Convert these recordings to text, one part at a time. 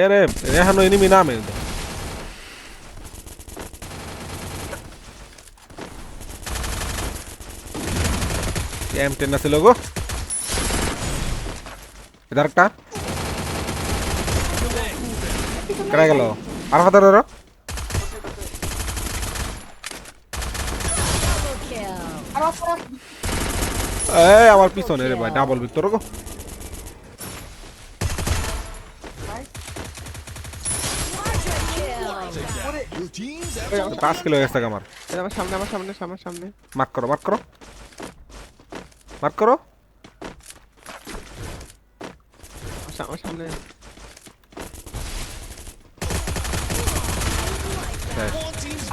এ রে এখানো এনিমি নামে এম টেন আছে লোগো। এদার একটা। কেটে গেল? আর হাতে ধরো। আমার পিছনে রে ভাই ডাবল ভিক্টর গো। পাঁচ কিলো গেছে আমার সামনে আমার সামনে আমার সামনে মার্ক করো মার্ক করো মার্ক করো আমার সামনে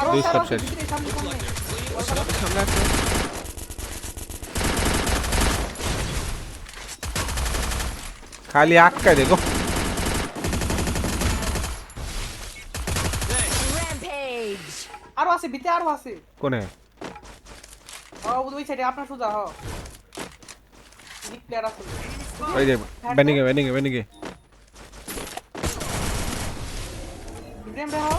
দুই স্কোর শেষ সামনে আছে খালি আটকায় দেখো আরও আছে ভিতরে আরও আছে। কোনে? ও ওই সাইডে আপনার সোজা হ। বিগ প্লেয়ার আছে। ওই যে ব্যানিংয়ে ব্যানিংয়ে ব্যানিংয়ে ইব্রাহিম রে হ।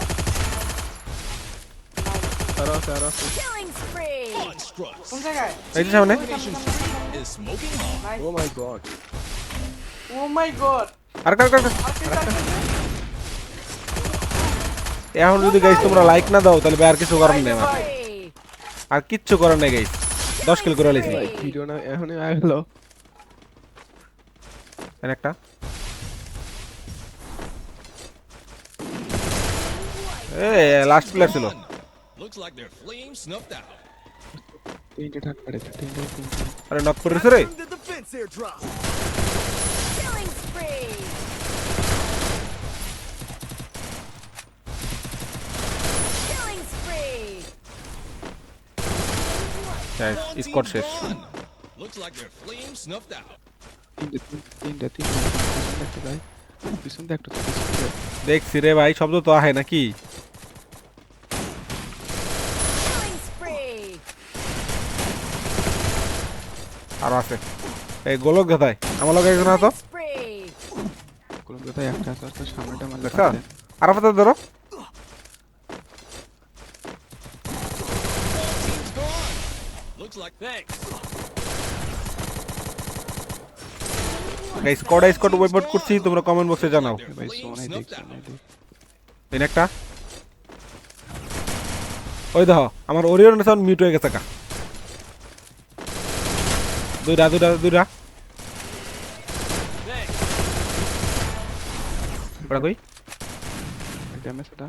আরও আছে আরও আছে। Killing spree! কোন জায়গায়? এই যে সামনে। ও মাই গড ও মাই গড আর কার কার কার। আর কে আছে এখন যদি গাইস তোমরা লাইক না দাও তাহলে আর কিছু করার নেই আমার। আর কিচ্ছু করার নেই গাইস দশ কিল করে লেছি ভাই ভিডিও না এখনই আগে গেল। এখানে একটা। এ লাস্ট প্লেয়ার ছিল। আরে like their flame snuffed out. তিনটে ঠাক পড়েছে তিনটে তিনটে আরে নক করেছে রে Killing spree! Killing spree! শেষ স্কট শেষ Looks like their flame snuffed out. তিনটে তিনটে তিনটে তিনটে একটা ভাই পিছন দিয়ে একটা তো পিছন দিয়ে দেখছি রে ভাই শব্দ তো আহে নাকি! আরও আছে। এই গোলক গাথায় আমার লগে একজন আতো Spree! কলকাতায় একটা আছে সামনেটা মারলে। পাতা ধরো। Looks like thanks. Guys code Scott ওয়েবট করছি তোমরা কমেন্ট বক্সে জানাও। ভাই সোনাই snuffed দেখ out. সোনাই দেখ এই একটা। ওই দেখো আমার ওরিয়ন সাউন্ড মিউট হয়ে গেছে কা দুইটা দুইটা দুইটা. ওটা কই? ড্যামেজ ওটা।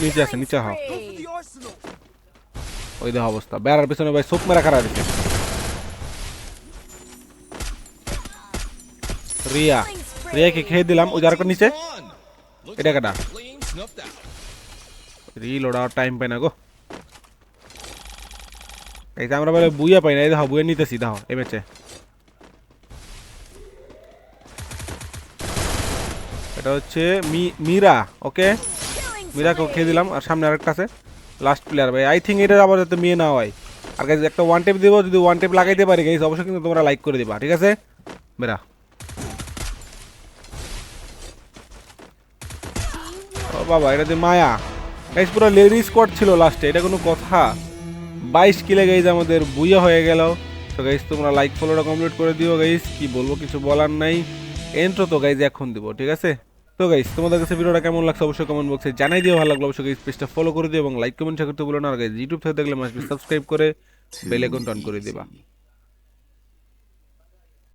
নিচে আছে, নিচে হও ওই দেখো অবস্থা। বেড়ার পিছনে ভাই সোপ মেরা খারাপ দিচ্ছে রিয়া, রিয়াকে খেয়ে দিলাম, ওই যে নিচে। এটা কাটা। রিলোড আর টাইম পাই না গো। এই আমরা বলে বুইয়া পাই না, এই দেখো বুইয়া নিতেছি দেখো এই ম্যাচে। এটা হচ্ছে মি- মীরা ওকে মীরাকেও খেয়ে দিলাম, আর সামনে আরেকটা আছে লাস্ট প্লেয়ার ভাই। আই থিঙ্ক এটা আবার যাতে মেয়ে না হয়। আর গাইজ একটা ওয়ান টেপ দিব, যদি ওয়ান টেপ লাগাইতে পারি গাইজ অবশ্যই কিন্তু তোমরা লাইক করে দিবা, ঠিক আছে? মেরা ও বাবা, এটা যে মায়া। গাইজ পুরো লেডি স্কোয়াড ছিল লাস্টে এটা কোনো কথা। বাইশ কিলে গাইজ আমাদের বুইয়া হয়ে গেল। তো গাইজ তোমরা লাইক ফলোটা কমপ্লিট করে দিও গাইজ কি বলব, কিছু বলার নাই। এন্ট্রো তো গাইজ এখন দিব, ঠিক আছে? তো গাইস তোমাদের কাছে ভিডিওটা কেমন লাগছে অবশ্যই কমেন্ট বক্সে জানাই দিও ভালো লাগল অবশ্যই পেজটা ফলো করে দিও এবং লাইক কমেন্ট করতে বলো না। আর গাইস ইউটিউব থেকে দেখলে মাসবি সাবস্ক্রাইব করে বেল আইকন অন করে দিবা।